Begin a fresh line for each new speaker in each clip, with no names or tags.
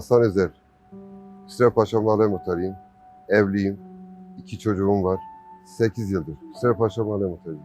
Hasan Özer. Paşa Mahalle Muhtarıyım. Evliyim. İki çocuğum var. 8 yıldır. Paşa Mahalle Muhtarıyım.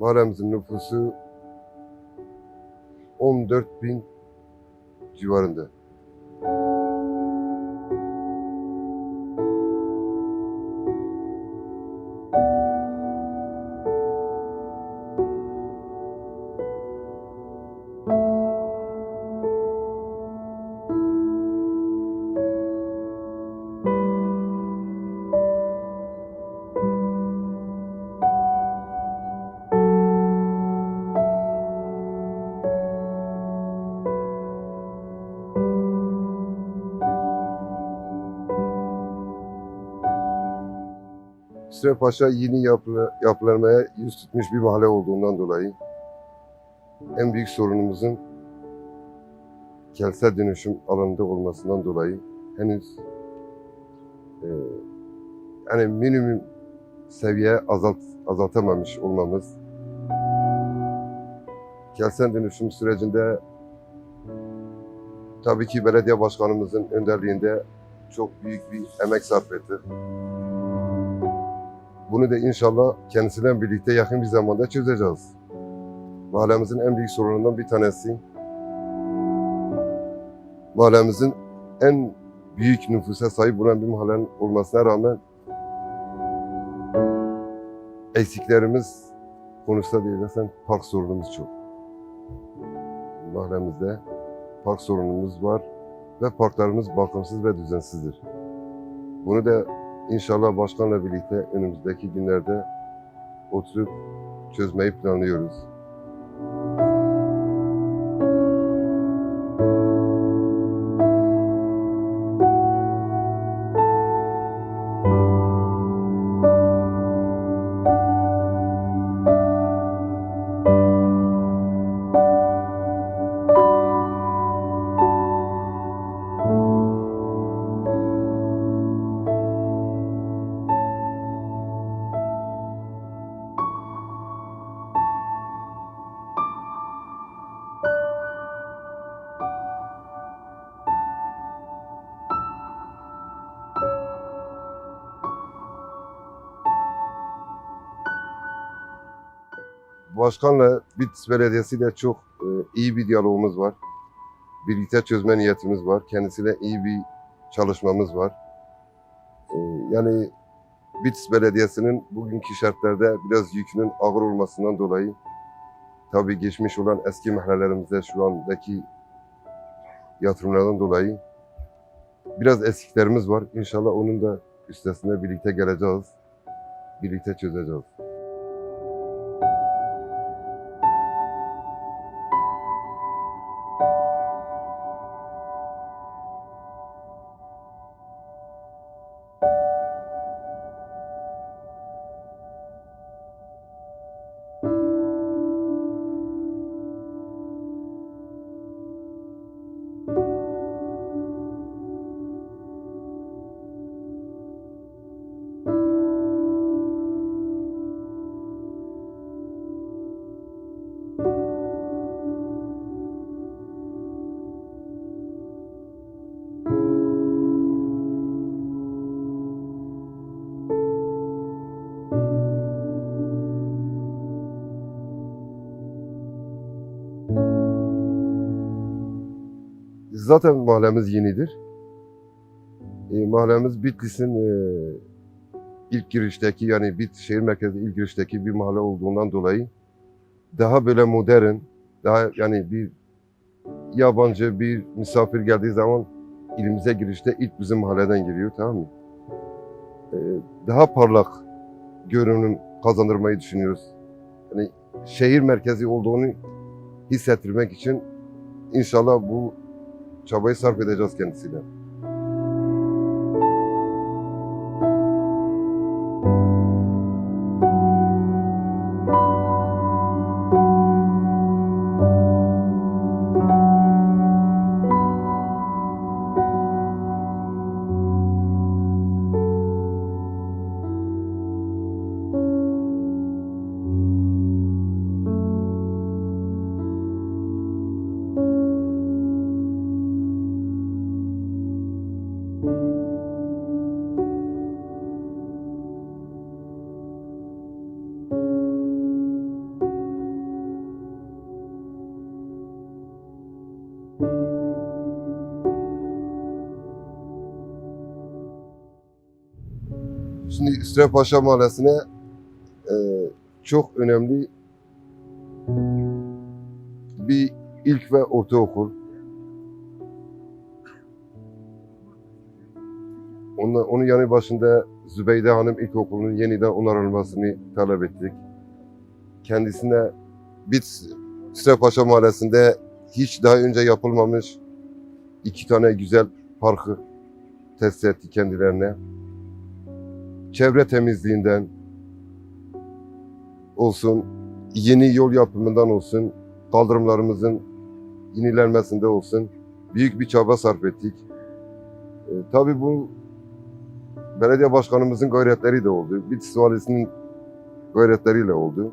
Mahallemizin nüfusu 14 bin civarında. Paşa yeni yapı, yapılanmaya yüz tutmuş bir mahalle olduğundan dolayı en büyük sorunumuzun kentsel dönüşüm alanında olmasından dolayı henüz e, yani minimum seviye azalt, azaltamamış olmamız kentsel dönüşüm sürecinde tabii ki belediye başkanımızın önderliğinde çok büyük bir emek sarf etti. Bunu da inşallah kendisiyle birlikte yakın bir zamanda çözeceğiz. Mahallemizin en büyük sorunundan bir tanesi. Mahallemizin en büyük nüfusa sahip olan bir mahallenin olmasına rağmen eksiklerimiz konusunda değil desen park sorunumuz çok. Mahallemizde park sorunumuz var ve parklarımız bakımsız ve düzensizdir. Bunu da İnşallah başkanla birlikte önümüzdeki günlerde oturup çözmeyi planlıyoruz. Başkanla Bitlis Belediyesi ile çok e, iyi bir diyalogumuz var. Birlikte çözme niyetimiz var. Kendisiyle iyi bir çalışmamız var. E, yani Bitlis Belediyesi'nin bugünkü şartlarda biraz yükünün ağır olmasından dolayı tabii geçmiş olan eski mahallelerimizde şu andaki yatırımlardan dolayı biraz eksiklerimiz var. İnşallah onun da üstesine birlikte geleceğiz. Birlikte çözeceğiz. Zaten mahallemiz yenidir. E, mahallemiz Bitlis'in e, ilk girişteki yani Bit şehir merkezi ilk girişteki bir mahalle olduğundan dolayı daha böyle modern, daha yani bir yabancı bir misafir geldiği zaman ilimize girişte ilk bizim mahalleden giriyor tamam mı? Ee, daha parlak görünüm kazandırmayı düşünüyoruz. Yani şehir merkezi olduğunu hissettirmek için inşallah bu çabayı sarf edeceğiz kendisiyle. İsrepaşa Mahallesi'ne e, çok önemli bir ilk ve ortaokul. Onun, onun yanı başında Zübeyde Hanım İlkokulu'nun yeniden onarılmasını talep ettik. Kendisine Bit İsrepaşa Mahallesi'nde hiç daha önce yapılmamış iki tane güzel parkı test etti kendilerine çevre temizliğinden olsun, yeni yol yapımından olsun, kaldırımlarımızın yenilenmesinde olsun büyük bir çaba sarf ettik. E, tabii bu belediye başkanımızın gayretleri de oldu. Bitlis Valisi'nin gayretleriyle oldu.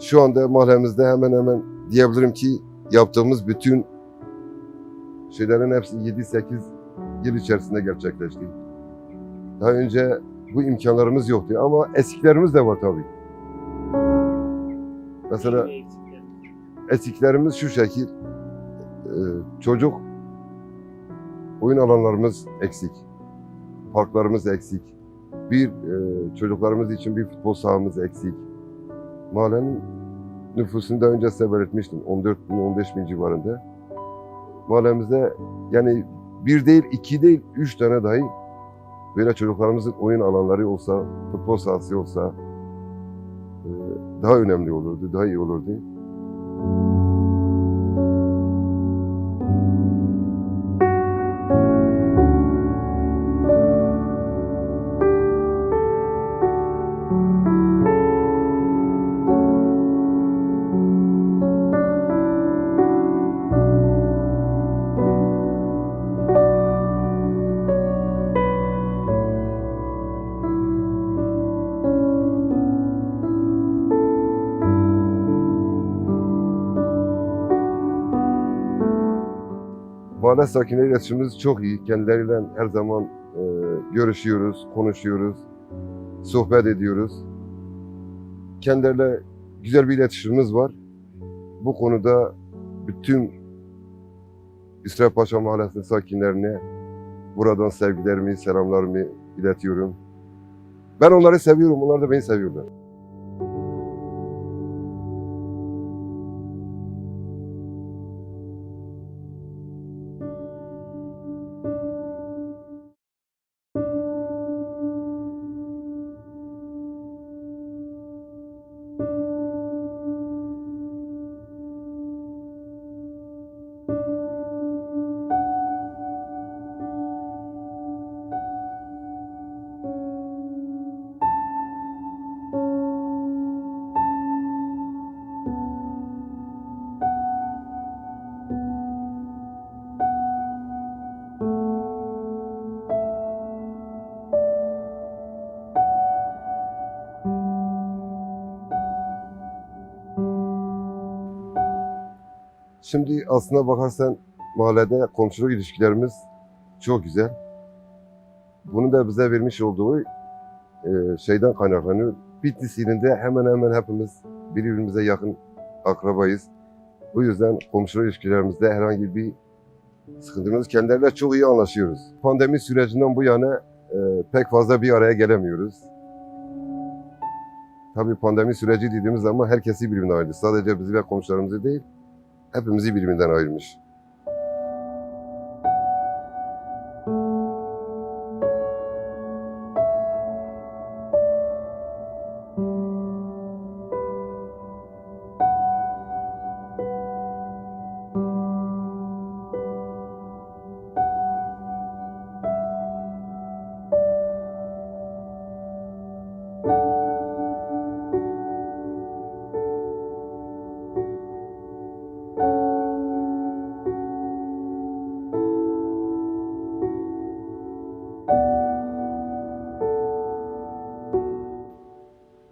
Şu anda mahallemizde hemen hemen diyebilirim ki yaptığımız bütün şeylerin hepsi 7-8 yıl içerisinde gerçekleşti. Daha önce bu imkanlarımız yoktu ama esiklerimiz de var tabii. Mesela esiklerimiz şu şekil, e, çocuk oyun alanlarımız eksik, parklarımız eksik, bir e, çocuklarımız için bir futbol sahamız eksik. Mahallenin nüfusunu da önce size belirtmiştim, 14 bin, 15 bin civarında. Mahallemizde yani bir değil, iki değil, üç tane dahi böyle çocuklarımızın oyun alanları olsa, futbol sahası olsa e, daha önemli olurdu, daha iyi olurdu. Mahalle sakinleri iletişimimiz çok iyi. Kendileriyle her zaman e, görüşüyoruz, konuşuyoruz, sohbet ediyoruz. Kendileriyle güzel bir iletişimimiz var. Bu konuda bütün İsrail Mahallesi sakinlerine buradan sevgilerimi, selamlarımı iletiyorum. Ben onları seviyorum, onlar da beni seviyorlar. Şimdi aslına bakarsan mahallede komşuluk ilişkilerimiz çok güzel. Bunun da bize vermiş olduğu e, şeyden kaynaklanıyor. Bitlis ilinde hemen hemen hepimiz birbirimize yakın akrabayız. Bu yüzden komşuluk ilişkilerimizde herhangi bir sıkıntımız kendileriyle çok iyi anlaşıyoruz. Pandemi sürecinden bu yana e, pek fazla bir araya gelemiyoruz. Tabii pandemi süreci dediğimiz zaman herkesi birbirinden ayırdı. Sadece bizi ve komşularımızı değil, hepimizi birbirinden ayırmış.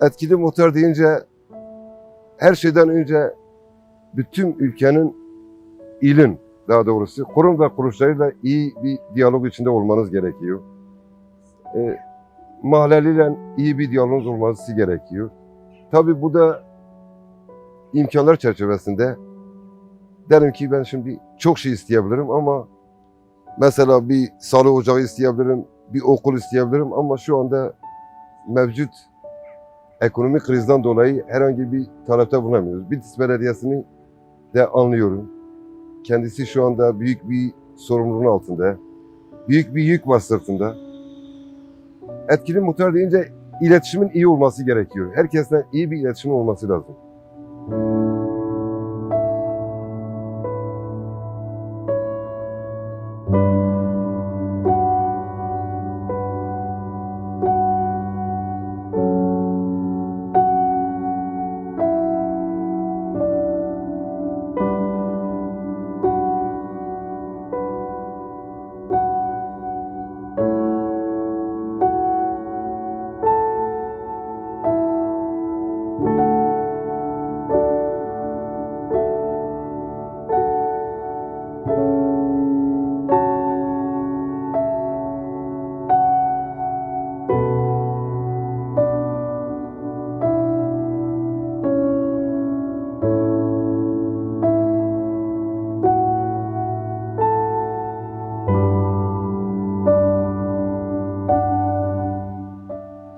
Etkili muhtar deyince her şeyden önce bütün ülkenin ilin daha doğrusu kurum ve kuruluşlarıyla iyi bir diyalog içinde olmanız gerekiyor. E, mahalleliyle iyi bir diyalogunuz olması gerekiyor. Tabii bu da imkanlar çerçevesinde derim ki ben şimdi çok şey isteyebilirim ama mesela bir sağlık ocağı isteyebilirim, bir okul isteyebilirim ama şu anda mevcut ekonomik krizden dolayı herhangi bir talepte bulunamıyoruz. Bitlis Belediyesi'ni de anlıyorum. Kendisi şu anda büyük bir sorumluluğun altında. Büyük bir yük var sırtında. Etkili muhtar deyince iletişimin iyi olması gerekiyor. Herkesle iyi bir iletişim olması lazım.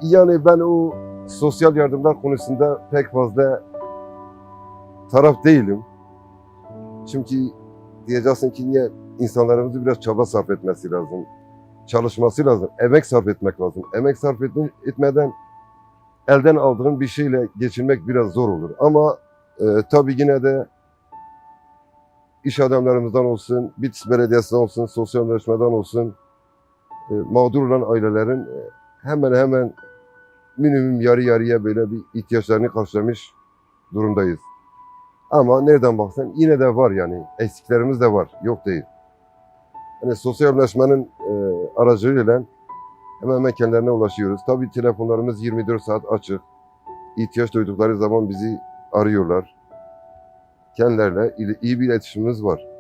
Yani ben o sosyal yardımlar konusunda pek fazla taraf değilim. Çünkü diyeceksin ki niye insanlarımızı biraz çaba sarf etmesi lazım. Çalışması lazım. Emek sarf etmek lazım. Emek sarf etme- etmeden elden aldığın bir şeyle geçinmek biraz zor olur. Ama e, tabii yine de iş adamlarımızdan olsun, Bitlis Belediyesi'nden olsun, sosyal yarışmadan olsun, e, mağdur olan ailelerin e, hemen hemen minimum yarı yarıya böyle bir ihtiyaçlarını karşılamış durumdayız. Ama nereden baksan yine de var yani. Eksiklerimiz de var. Yok değil. Hani sosyalleşmenin e, aracılığıyla hemen hemen kendilerine ulaşıyoruz. Tabii telefonlarımız 24 saat açık. İhtiyaç duydukları zaman bizi arıyorlar. Kendilerine iyi- bir iletişimimiz var.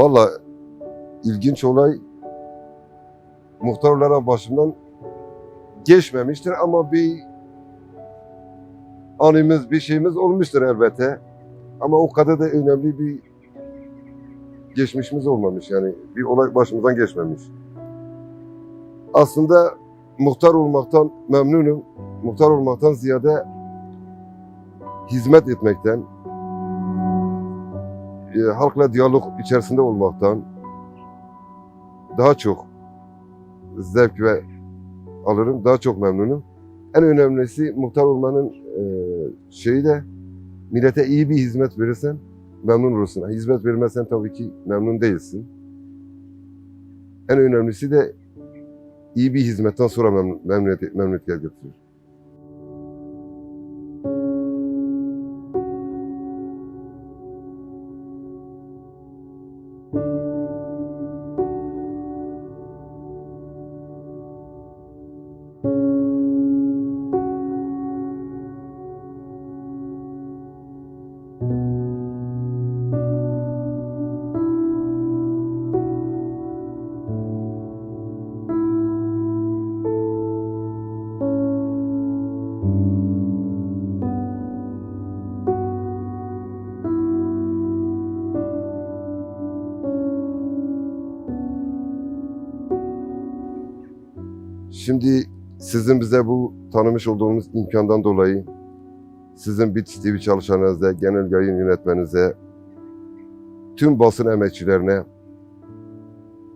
Valla ilginç olay muhtarlara başımdan geçmemiştir ama bir anımız, bir şeyimiz olmuştur elbette. Ama o kadar da önemli bir geçmişimiz olmamış yani bir olay başımızdan geçmemiş. Aslında muhtar olmaktan memnunum. Muhtar olmaktan ziyade hizmet etmekten, e, halkla diyalog içerisinde olmaktan daha çok zevk ve alırım. Daha çok memnunum. En önemlisi muhtar olmanın e, şeyi de millete iyi bir hizmet verirsen memnun olursun. Hizmet vermezsen tabii ki memnun değilsin. En önemlisi de iyi bir hizmetten sonra memnun, memnuniyet, memnuniyet getirir. Şimdi sizin bize bu tanımış olduğumuz imkandan dolayı sizin BİT TV çalışanlarınıza, genel yayın yönetmenize, tüm basın emekçilerine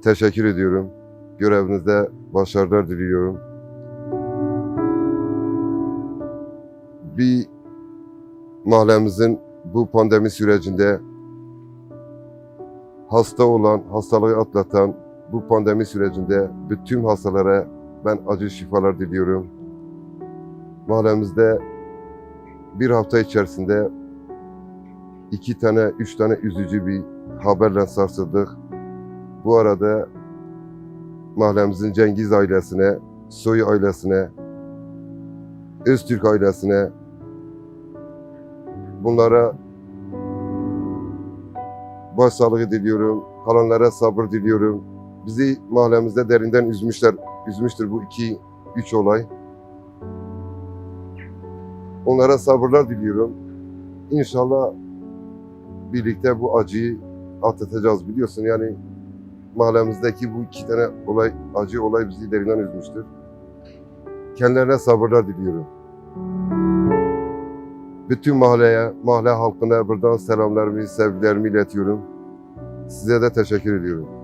teşekkür ediyorum. Görevinizde başarılar diliyorum. Bir mahallemizin bu pandemi sürecinde hasta olan, hastalığı atlatan bu pandemi sürecinde bütün hastalara ben acil şifalar diliyorum. Mahallemizde bir hafta içerisinde iki tane, üç tane üzücü bir haberle sarsıldık. Bu arada mahallemizin Cengiz ailesine, Soy ailesine, Öztürk ailesine bunlara başsağlığı diliyorum. Kalanlara sabır diliyorum. Bizi mahallemizde derinden üzmüşler, üzmüştür bu iki, üç olay. Onlara sabırlar diliyorum. İnşallah birlikte bu acıyı atlatacağız biliyorsun yani mahallemizdeki bu iki tane olay, acı olay bizi derinden üzmüştür. Kendilerine sabırlar diliyorum. Bütün mahalleye, mahalle halkına buradan selamlarımı, sevgilerimi iletiyorum. Size de teşekkür ediyorum.